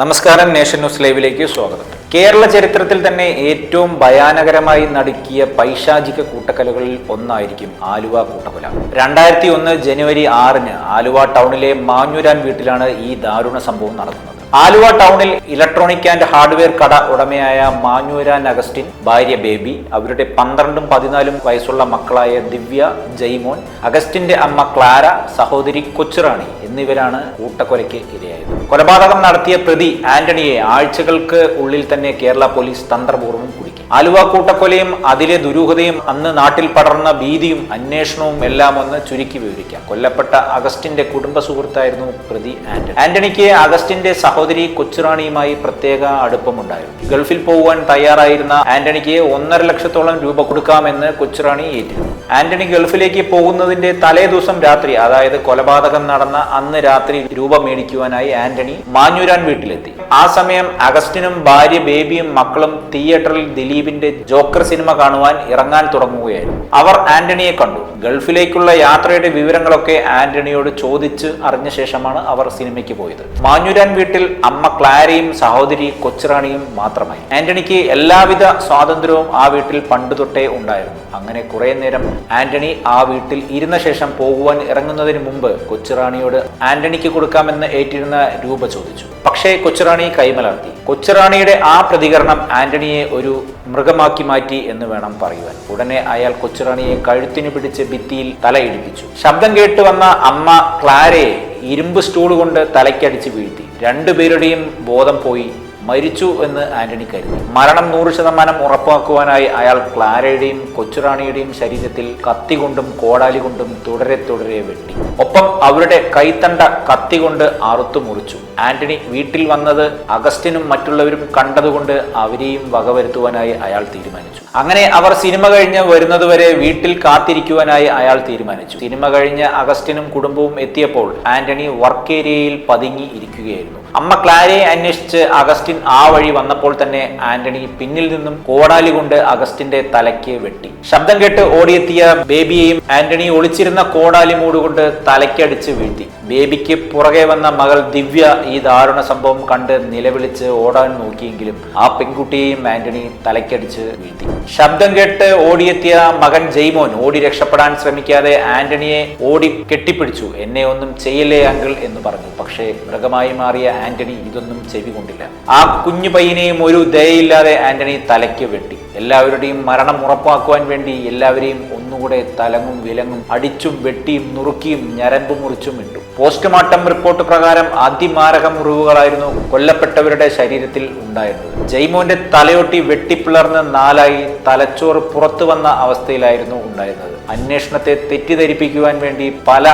നമസ്കാരം nation news ലൈവിലേക്ക് സ്വാഗതം. കേരള ചരിത്രത്തിൽ തന്നെ ഏറ്റവും ഭയാനകരമായി നടുക്കിയ പൈശാചിക കൂട്ടക്കലകളിൽ ഒന്നായിരിക്കും ആലുവ കൂട്ടക്കൊല. രണ്ടായിരത്തി ഒന്ന് ജനുവരി ആറിന് ആലുവ ടൗണിലെ മാഞ്ഞുരാൻ വീട്ടിലാണ് ഈ ദാരുണ സംഭവം നടക്കുന്നത്. ആലുവ ടൗണിൽ ഇലക്ട്രോണിക് ആൻഡ് ഹാർഡ്വെയർ കട ഉടമയായ മാഞ്ഞൂരാൻ അഗസ്റ്റിൻ ഭാര്യ ബേബി അവരുടെ പന്ത്രണ്ടും പതിനാലും വയസ്സുള്ള മക്കളായ ദിവ്യ ജയ്മോൻ അഗസ്റ്റിന്റെ അമ്മ ക്ലാര സഹോദരി കൊച്ചുറാണി എന്നിവരാണ് കൂട്ടക്കൊലയ്ക്ക് ഇരയായത്. കൊലപാതകം നടത്തിയ പ്രതി ആന്റണിയെ ആഴ്ചകൾക്ക് ഉള്ളിൽ തന്നെ കേരള പോലീസ് തന്ത്രപൂർവം ആലുവ കൂട്ടക്കൊലയും അതിലെ ദുരൂഹതയും അന്ന് നാട്ടിൽ പടർന്ന ഭീതിയും അന്വേഷണവും എല്ലാം ഒന്ന് ചുരുക്കി വിവരിക്കാം. കൊല്ലപ്പെട്ട അഗസ്റ്റിന്റെ കുടുംബ സുഹൃത്തായിരുന്നു പ്രതി ആന്റണി. ആന്റണിക്ക് അഗസ്റ്റിന്റെ സഹോദരി കൊച്ചുറാണിയുമായി പ്രത്യേക അടുപ്പമുണ്ടായിരുന്നു. ഗൾഫിൽ പോകുവാൻ തയ്യാറായിരുന്ന ആന്റണിക്ക് ഒന്നര ലക്ഷത്തോളം രൂപ കൊടുക്കാമെന്ന് കൊച്ചുറാണി ഏറ്റിരുന്നു ആന്റണി ഗൾഫിലേക്ക് പോകുന്നതിന്റെ തലേ ദിവസം രാത്രി അതായത് കൊലപാതകം നടന്ന അന്ന് രാത്രി രൂപ മേടിക്കുവാനായി ആന്റണി മാഞ്ഞൂരാൻ വീട്ടിലെത്തി. ആ സമയം അഗസ്റ്റിനും ഭാര്യ ബേബിയും മക്കളും തിയേറ്ററിൽ ദിലീപിന്റെ ജോക്കർ സിനിമ കാണുവാൻ ഇറങ്ങാൻ തുടങ്ങുകയായിരുന്നു. അവർ ആന്റണിയെ കണ്ടു. ഗൾഫിലേക്കുള്ള യാത്രയുടെ വിവരങ്ങളൊക്കെ ആന്റണിയോട് ചോദിച്ച് അറിഞ്ഞ ശേഷമാണ് അവർ സിനിമയ്ക്ക് പോയത്. മാഞ്ഞുരാൻ വീട്ടിൽ അമ്മ ക്ലാരയും സഹോദരി കൊച്ചുറാണിയും മാത്രമായി. ആന്റണിക്ക് എല്ലാവിധ സ്വാതന്ത്ര്യവും ആ വീട്ടിൽ പണ്ട് തൊട്ടേ ഉണ്ടായിരുന്നു. അങ്ങനെ കുറെ നേരം ആന്റണി ആ വീട്ടിൽ ഇരുന്ന ശേഷം പോകുവാൻ ഇറങ്ങുന്നതിന് മുമ്പ് കൊച്ചുറാണിയോട് ആന്റണിക്ക് കൊടുക്കാമെന്ന് ഏറ്റിരുന്ന രൂപ ചോദിച്ചു. പക്ഷേ കൊച്ചുറാണി കൈമലർത്തി. കൊച്ചുറാണിയുടെ ആ പ്രതികരണം ആന്റണിയെ ഒരു മൃഗമാക്കി മാറ്റി എന്ന് വേണം പറയുവാൻ. ഉടനെ അയാൾ കൊച്ചുറാണിയെ കഴുത്തിന് പിടിച്ച് ഭിത്തിയിൽ തലയിടിപ്പിച്ചു ശബ്ദം കേട്ട് വന്ന അമ്മ ക്ലാരയെ ഇരുമ്പ് സ്റ്റൂൾ കൊണ്ട് തലയ്ക്കടിച്ച് വീഴ്ത്തി. രണ്ടുപേരുടെയും ബോധം പോയി മരിച്ചു എന്ന് ആന്റണി കരുതി. മരണം നൂറ് ശതമാനം ഉറപ്പാക്കുവാനായി അയാൾ ക്ലാരയുടെയും കൊച്ചുറാണിയുടെയും ശരീരത്തിൽ കത്തി കൊണ്ടും കോടാലി കൊണ്ടും തുടരെ തുടരെ വെട്ടി. ഒപ്പം അവരുടെ കൈത്തണ്ട കത്തി കൊണ്ട് അറുത്തു മുറിച്ചു. ആന്റണി വീട്ടിൽ വന്നത് അഗസ്റ്റിനും മറ്റുള്ളവരും കണ്ടതുകൊണ്ട് അവരെയും വകവരുത്തുവാനായി അയാൾ തീരുമാനിച്ചു. അങ്ങനെ അവർ സിനിമ കഴിഞ്ഞ് വരുന്നതുവരെ വീട്ടിൽ കാത്തിരിക്കുവാനായി അയാൾ തീരുമാനിച്ചു. സിനിമ കഴിഞ്ഞ് അഗസ്റ്റിനും കുടുംബവും എത്തിയപ്പോൾ ആന്റണി വർക്ക് ഏരിയയിൽ പതുങ്ങി ഇരിക്കുകയായിരുന്നു. അമ്മ ക്ലാരയെ അന്വേഷിച്ച് അഗസ്റ്റിൻ ആ വഴി വന്നപ്പോൾ തന്നെ ആന്റണി പിന്നിൽ നിന്നും കോടാലി കൊണ്ട് അഗസ്റ്റിന്റെ തലയ്ക്ക് വെട്ടി. ശബ്ദം കേട്ട് ഓടിയെത്തിയ ബേബിയെയും ആന്റണി ഒളിച്ചിരുന്ന കോടാലി മൂടുകൊണ്ട് തലയ്ക്കടിച്ച് വീഴ്ത്തി. ബേബിക്ക് പുറകെ വന്ന മകൾ ദിവ്യ ഈ ദാരുണ സംഭവം കണ്ട് നിലവിളിച്ച് ഓടാൻ നോക്കിയെങ്കിലും ആ പെൺകുട്ടിയെയും ആന്റണി തലയ്ക്കടിച്ച് വീഴ്ത്തി. ശബ്ദം കേട്ട് ഓടിയെത്തിയ മകൻ ജെയ്മോൻ ഓടി രക്ഷപ്പെടാൻ ശ്രമിക്കാതെ ആന്റണിയെ ഓടി കെട്ടിപ്പിടിച്ചു. എന്നെ ഒന്നും ചെയ്യല്ലേ അങ്കിൾ? എന്ന് പറഞ്ഞു. പക്ഷേ മൃഗമായി മാറിയ ആന്റണി ഇതൊന്നും ചെവി കൊണ്ടില്ല. ആ കുഞ്ഞു പയ്യനെയും ഒരു ദയയില്ലാതെ ആന്റണി തലയ്ക്ക് വെട്ടി. എല്ലാവരുടെയും മരണം ഉറപ്പാക്കുവാൻ വേണ്ടി എല്ലാവരെയും ഒന്നുകൂടെ തലങ്ങും വിലങ്ങും അടിച്ചും വെട്ടിയും നുറുക്കിയും ഞരമ്പ് മുറിച്ചും ഇട്ടു. പോസ്റ്റ്മോർട്ടം റിപ്പോർട്ട് പ്രകാരം അതിമാരക മുറിവുകളായിരുന്നു കൊല്ലപ്പെട്ടവരുടെ ശരീരത്തിൽ ഉണ്ടായിരുന്നത്. ജയ്മോന്റെ തലയൊട്ടി വെട്ടിപ്പിളർന്ന് നാലായി തലച്ചോറ് പുറത്തു വന്ന അവസ്ഥയിലായിരുന്നു ഉണ്ടായിരുന്നത്. അന്വേഷണത്തെ തെറ്റിദ്ധരിപ്പിക്കുവാൻ വേണ്ടി പല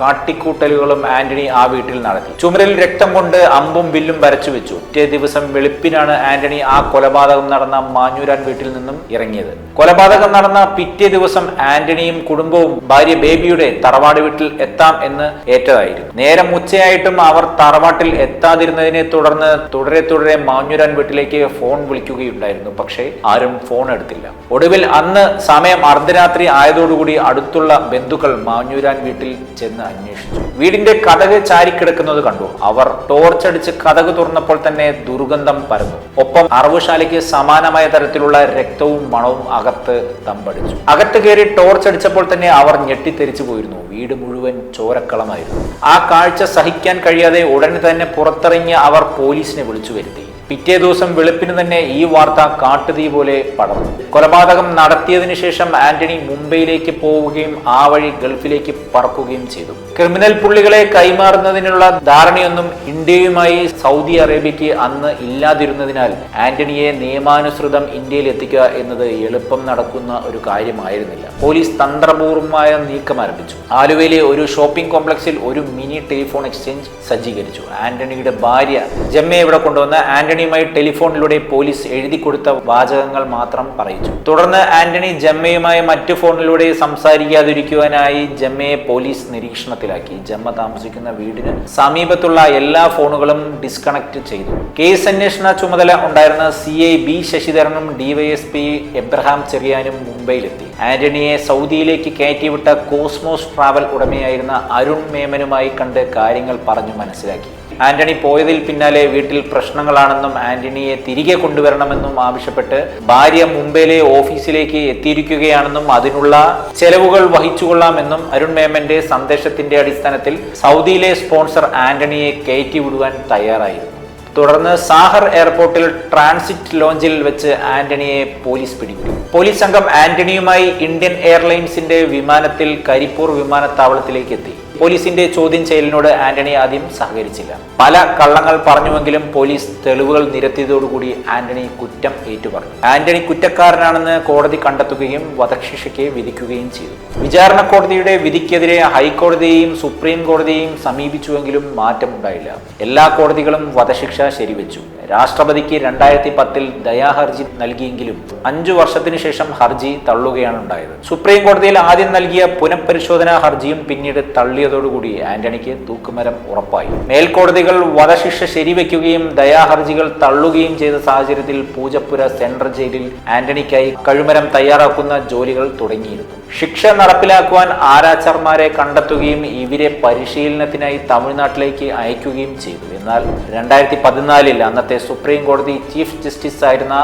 കാട്ടിക്കൂട്ടലുകളും ആന്റണി ആ വീട്ടിൽ നടത്തി. ചുമരിൽ രക്തം കൊണ്ട് അമ്പും വില്ലും വരച്ചു വെച്ചു. ഒറ്റേ ദിവസം വെളുപ്പിനാണ് ആന്റണി ആ കൊലപാതകം നടന്ന മാഞ്ഞൂരാൻ വീട്ടിൽ നിന്നും ഇറങ്ങിയത്. കൊലപാതകം നടന്ന പിറ്റേ ദിവസം ആന്റണിയും കുടുംബവും ഭാര്യ ബേബിയുടെ തറവാട് വീട്ടിൽ എത്താം എന്ന് ഏറ്റതായിരുന്നു. നേരം ഉച്ചയായിട്ടും അവർ തറവാട്ടിൽ എത്താതിരുന്നതിനെ തുടർന്ന് തുടരെ തുടരെ മാഞ്ഞുരാൻ വീട്ടിലേക്ക് ഫോൺ വിളിക്കുകയുണ്ടായിരുന്നു. പക്ഷേ ആരും ഫോൺ എടുത്തില്ല. ഒടുവിൽ അന്ന് സമയം അർദ്ധരാത്രി ആയതോടുകൂടി അടുത്തുള്ള ബന്ധുക്കൾ മാഞ്ഞുരാൻ വീട്ടിൽ ചെന്ന് അന്വേഷിച്ചു. വീടിന്റെ കഥക് ചാരിക്കിടക്കുന്നത് കണ്ടു. അവർ ടോർച്ച് അടിച്ച് കഥക് തുറന്നപ്പോൾ തന്നെ ദുർഗന്ധം പരന്നു. ഒപ്പം അറവുശാലയ്ക്ക് സമാനമായ തരത്തിലുള്ള രക്തവും മണവും അകത്ത് തമ്പടിച്ചു. അകത്ത് കയറി ടോർച്ച് അടിച്ചപ്പോൾ തന്നെ അവർ ഞെട്ടിത്തെരിച്ചു പോയിരുന്നു. വീട് മുഴുവൻ ചോരക്കളമായിരുന്നു. ആ കാഴ്ച സഹിക്കാൻ കഴിയാതെ ഉടനെ തന്നെ പുറത്തിറങ്ങിയ അവർ പോലീസിനെ വിളിച്ചു വരുത്തി. പിറ്റേ ദിവസം വെളുപ്പിന് തന്നെ ഈ വാർത്ത കാട്ടുതീ പോലെ പടർന്നു. കൊലപാതകം നടത്തിയതിനു ശേഷം ആന്റണി മുംബൈയിലേക്ക് പോവുകയും ആ വഴി ഗൾഫിലേക്ക് പറക്കുകയും ചെയ്തു. ക്രിമിനൽ പുള്ളികളെ കൈമാറുന്നതിനുള്ള ധാരണയൊന്നും ഇന്ത്യയുമായി സൗദി അറേബ്യയ്ക്ക് അന്ന് ഇല്ലാതിരുന്നതിനാൽ ആന്റണിയെ നിയമാനുസൃതം ഇന്ത്യയിൽ എത്തിക്കുക എന്നത് എളുപ്പം നടക്കുന്ന ഒരു കാര്യമായിരുന്നില്ല. പോലീസ് തന്ത്രപൂർവമായ നീക്കം ആരംഭിച്ചു. ആലുവയിലെ ഒരു ഷോപ്പിംഗ് കോംപ്ലക്സിൽ ഒരു മിനി ടെലിഫോൺ എക്സ്ചേഞ്ച് സജ്ജീകരിച്ചു. ആന്റണിയുടെ ഭാര്യ ജമ്മയെ ഇവിടെ കൊണ്ടുവന്ന ആന്റണിയുമായി ടെലിഫോണിലൂടെ പോലീസ് എഴുതി കൊടുത്ത വാചകങ്ങൾ മാത്രം പറയിച്ചു. തുടർന്ന് ആന്റണി ജമ്മയുമായി മറ്റു ഫോണിലൂടെ സംസാരിക്കാതിരിക്കുവാനായി ജമ്മയെ പോലീസ് നിരീക്ഷണത്തിലാക്കി. ജമ്മ താമസിക്കുന്ന വീടിന് സമീപത്തുള്ള എല്ലാ ഫോണുകളും ഡിസ്കണക്ട് ചെയ്തു. കേസ് അന്വേഷണ ചുമതല ഉണ്ടായിരുന്ന സി ഐ ബി ശശിധരനും ഡിവൈഎസ്പി എബ്രഹാം ചെറിയാനും മുംബൈയിലെത്തി. ആന്റണിയെ സൗദിയിലേക്ക് കയറ്റിവിട്ട കോസ്മോസ് ട്രാവൽ ഉടമയായിരുന്ന അരുൺ മേമനുമായി കണ്ട് കാര്യങ്ങൾ പറഞ്ഞു മനസ്സിലാക്കി. ആന്റണി പോയതിൽ പിന്നാലെ വീട്ടിൽ പ്രശ്നങ്ങളാണെന്നും ആന്റണിയെ തിരികെ കൊണ്ടുവരണമെന്നും ആവശ്യപ്പെട്ട് ഭാര്യ മുംബൈയിലെ ഓഫീസിലേക്ക് എത്തിയിരിക്കുകയാണെന്നും അതിനുള്ള ചെലവുകൾ വഹിച്ചുകൊള്ളാമെന്നും അരുൺ മേമന്റെ സന്ദേശത്തിന്റെ അടിസ്ഥാനത്തിൽ സൗദിയിലെ സ്പോൺസർ ആന്റണിയെ കയറ്റിവിടുവാൻ തയ്യാറായിരുന്നു തുടർന്ന് സാഹർ എയർപോർട്ടിൽ ട്രാൻസിറ്റ് ലോഞ്ചിൽ വെച്ച് ആന്റണിയെ പോലീസ് പിടികൂടി. പോലീസ് സംഘം ആന്റണിയുമായി ഇന്ത്യൻ എയർലൈൻസിന്റെ വിമാനത്തിൽ കരിപ്പൂർ വിമാനത്താവളത്തിലേക്ക് എത്തി. പോലീസിന്റെ ചോദ്യം ചെയ്യലിനോട് ആന്റണി ആദ്യം സഹകരിച്ചില്ല. പല കള്ളങ്ങൾ പറഞ്ഞുവെങ്കിലും പോലീസ് തെളിവുകൾ നിരത്തിയതോടുകൂടി ആന്റണി കുറ്റം ഏറ്റുപറഞ്ഞു. ആന്റണി കുറ്റക്കാരനാണെന്ന് കോടതി കണ്ടെത്തുകയും വധശിക്ഷയ്ക്ക് വിധിക്കുകയും ചെയ്തു. വിചാരണ കോടതിയുടെ വിധിക്കെതിരെ ഹൈക്കോടതിയെയും സുപ്രീം കോടതിയെയും സമീപിച്ചുവെങ്കിലും മാറ്റമുണ്ടായില്ല. എല്ലാ കോടതികളും വധശിക്ഷ ശരിവെച്ചു. രാഷ്ട്രപതിക്ക് രണ്ടായിരത്തി പത്തിൽ ദയാഹർജി നൽകിയെങ്കിലും അഞ്ചു വർഷത്തിനു ശേഷം ഹർജി തള്ളുകയാണ് ഉണ്ടായത് സുപ്രീം കോടതിയിൽ ആദ്യം നൽകിയ പുനഃപരിശോധനാ ഹർജിയും പിന്നീട് തള്ളിയതോടുകൂടി ആന്റണിക്ക് തൂക്കുമരം ഉറപ്പായി. മേൽക്കോടതികൾ വധശിക്ഷ ശരിവെക്കുകയും ദയാഹർജികൾ തള്ളുകയും ചെയ്ത സാഹചര്യത്തിൽ പൂജപ്പുര സെൻട്രൽ ജയിലിൽ ആന്റണിക്കായി കഴുമരം തയ്യാറാക്കുന്ന ജോലികൾ തുടങ്ങിയിരുന്നു. ശിക്ഷ നടപ്പിലാക്കുവാൻ ആരാച്ചർമാരെ കണ്ടെത്തുകയും ഇവരെ പരിശീലനത്തിനായി തമിഴ്നാട്ടിലേക്ക് അയക്കുകയും ചെയ്തു. എന്നാൽ രണ്ടായിരത്തി പതിനാലിൽ അന്നത്തെ സുപ്രീം കോടതി ചീഫ് ജസ്റ്റിസ് ആയിരുന്ന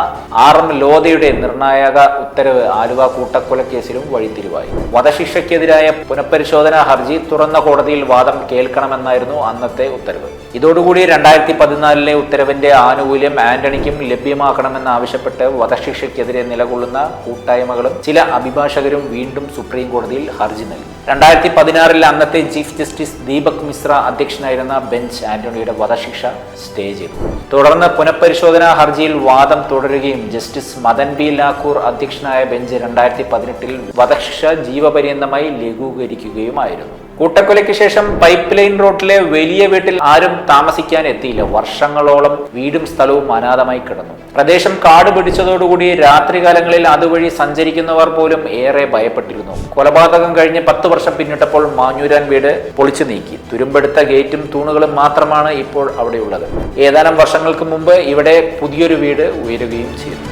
ആർ എം ലോധയുടെ നിർണായക ഉത്തരവ് ആലുവ കൂട്ടക്കൊലക്കേസിലും വഴിത്തിരിവായി. വധശിക്ഷയ്ക്കെതിരായ പുനഃപരിശോധനാ ഹർജി തുറന്ന കോടതിയിൽ വാദം കേൾക്കണമെന്നായിരുന്നു അന്നത്തെ ഉത്തരവ്. ഇതോടുകൂടി രണ്ടായിരത്തി പതിനാലിലെ ഉത്തരവിന്റെ ആനുകൂല്യം ആന്റണിക്കും ലഭ്യമാക്കണമെന്നാവശ്യപ്പെട്ട് വധശിക്ഷയ്ക്കെതിരെ നിലകൊള്ളുന്ന കൂട്ടായ്മകളും ചില അഭിഭാഷകരും വീണ്ടും സുപ്രീം കോടതിയിൽ ഹർജി നൽകി. രണ്ടായിരത്തി പതിനാറിൽ അന്നത്തെ ചീഫ് ജസ്റ്റിസ് ദീപക് മിശ്ര അധ്യക്ഷനായിരുന്ന ബെഞ്ച് ആന്റണിയുടെ വധശിക്ഷ സ്റ്റേ ചെയ്തു. തുടർന്ന് പുനഃപരിശോധനാ ഹർജിയിൽ വാദം തുടരുകയും ജസ്റ്റിസ് മദൻ ബി ലാക്കൂർ അധ്യക്ഷനായ ബെഞ്ച് രണ്ടായിരത്തി പതിനെട്ടിൽ വധശിക്ഷ ജീവപര്യന്തമായി ലഘൂകരിക്കുകയുമായിരുന്നു. കൂട്ടക്കൊലയ്ക്ക് ശേഷം പൈപ്പ് ലൈൻ റോഡിലെ വലിയ വീട്ടിൽ ആരും താമസിക്കാൻ എത്തിയില്ല. വർഷങ്ങളോളം വീടും സ്ഥലവും അനാഥമായി കിടന്നു. പ്രദേശം കാട് പിടിച്ചതോടുകൂടി രാത്രികാലങ്ങളിൽ അതുവഴി സഞ്ചരിക്കുന്നവർ പോലും ഏറെ ഭയപ്പെട്ടിരുന്നു. കൊലപാതകം കഴിഞ്ഞ് പത്ത് വർഷം പിന്നിട്ടപ്പോൾ മാഞ്ഞൂരാൻ വീട് പൊളിച്ചു നീക്കി. തുരുമ്പെടുത്ത ഗേറ്റും തൂണുകളും മാത്രമാണ് ഇപ്പോൾ അവിടെയുള്ളത്. ഏതാനും വർഷങ്ങൾക്ക് മുമ്പ് ഇവിടെ പുതിയൊരു വീട് ഉയരുകയും ചെയ്തു.